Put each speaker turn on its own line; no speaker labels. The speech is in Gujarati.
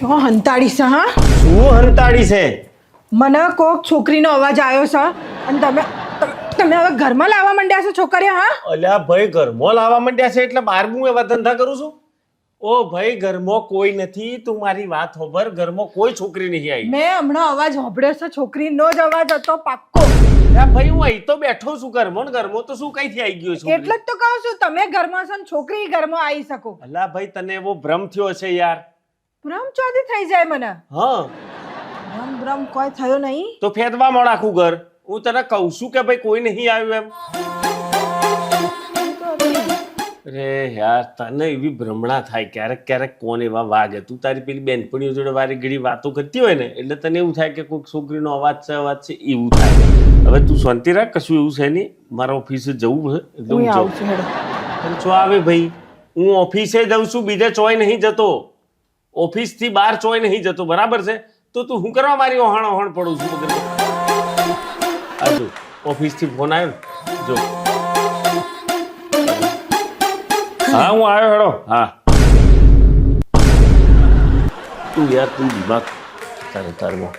કેવો હંતાડી છે હા?
શું હંતાડી છે?
મને કોક છોકરીનો અવાજ આવ્યો છે અને તમે તમ- હવે ઘરમાં લાવવા માંડ્યા છો છોકરીઓ હા?
અલ્યા ભાઈ ઘરમાં લાવવા માંડ્યા છે એટલે બહાર હું એવા ધંધા કરું છું? ઓ ભાઈ ઘરમાં કોઈ નથી તું મારી વાત હોભર ઘરમાં કોઈ છોકરી નહીં આવી.
મેં હમણાં અવાજ હોભળ્યો છે છોકરીનો જ અવાજ હતો પાક્કો.
ભાઈ હું અહીં તો બેઠો છું ઘરમાં ઘરમાં તો શું કઈથી આવી ગયો છું?
એટલે જ તો કહું છું તમે ઘરમાં છો છોકરી ઘરમાં આવી શકો.
અલ્યા ભાઈ તને એવો ભ્રમ થયો છે યાર?
ભ્રમચોદી થઈ જાય મને.
હા.
ભ્રમ ભ્રમ કોઈ થયો નહીં.
તો ફેદવા આખું ઘર હું તને કહું છું કે ભાઈ કોઈ નહીં આવ્યું એમ. અરે યાર તને એવી ભ્રમણા થાય. ક્યારેક ક્યારેક કોણ એવા વાગે તું તારી પેલી બેનપણીઓ જોડે વારી ઘડી વાતો કરતી હોય ને એટલે તને એવું થાય કે કોઈક છોકરીનો અવાજ છે અવાજ છે એવું થાય. હવે તું શાંતિ રાખ કશું એવું છે નહીં. મારા ઓફિસે જવું છે એટલે
હું
જાઉં.
છું
આવે ભાઈ હું ઓફિસે જઉં છું બીજે ચોય નહીં જતો. ઓફિસથી બહાર ચોય નહીં જતો, બરાબર છે? તો તું હું કરવા મારી ઓહણ ઓહણ પડું છું બધે? આ જો, ઓફિસથી ફોન આવ્યો જો. હા, હું આવ્યો હેડો. હા. તું યાર, તું દિમાગ તારે તારમાં